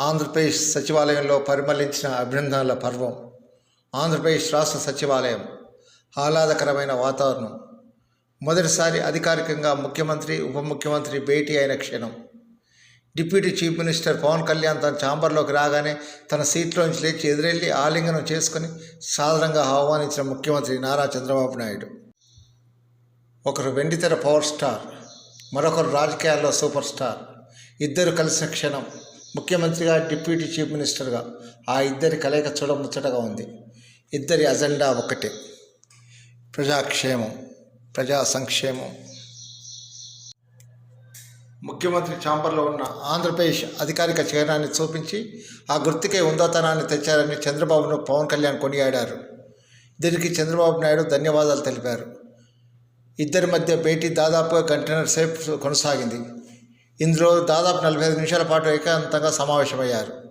ఆంధ్రప్రదేశ్ సచివాలయంలో పరిమళించిన అభినందనల పర్వం. ఆంధ్రప్రదేశ్ రాష్ట్ర సచివాలయం. ఆహ్లాదకరమైన వాతావరణం. మొదటిసారి అధికారికంగా ముఖ్యమంత్రి ఉప ముఖ్యమంత్రి భేటీ అయిన క్షణం. Deputy chief minister Pawan Kalyan తన ఛాంబర్లోకి రాగానే తన సీట్లోంచి లేచి ఎదురెళ్ళి ఆలింగనం చేసుకుని సాధారణంగా ఆహ్వానించిన ముఖ్యమంత్రి నారా చంద్రబాబు నాయుడు. ఒకరు వెండితెర పవర్ స్టార్ మరొకరు రాజకీయాల్లో సూపర్ స్టార్. ఇద్దరు కలిసిన క్షణం. ముఖ్యమంత్రిగా డిప్యూటీ చీఫ్ మినిస్టర్గా ఆ ఇద్దరి కలయిక చూడ ముచ్చటగా ఉంది. ఇద్దరి అజెండా ఒకటే ప్రజాక్షేమం ప్రజా సంక్షేమం ముఖ్యమంత్రి ఛాంబర్లో ఉన్న ఆంధ్రప్రదేశ్ అధికారిక చిహ్నాన్ని చూపించి ఆ గుర్తుకే ఉందోతనాన్ని తెచ్చారని చంద్రబాబును పవన్ కళ్యాణ్ కొనియాడారు. దీనికి చంద్రబాబు నాయుడు ధన్యవాదాలు తెలిపారు. ఇద్దరి మధ్య భేటీ దాదాపుగా గంటన్నర సేపు కొనసాగింది. ఇందులో దాదాపు నలభై ఐదు నిమిషాల పాటు ఏకాంతంగా సమావేశమయ్యారు.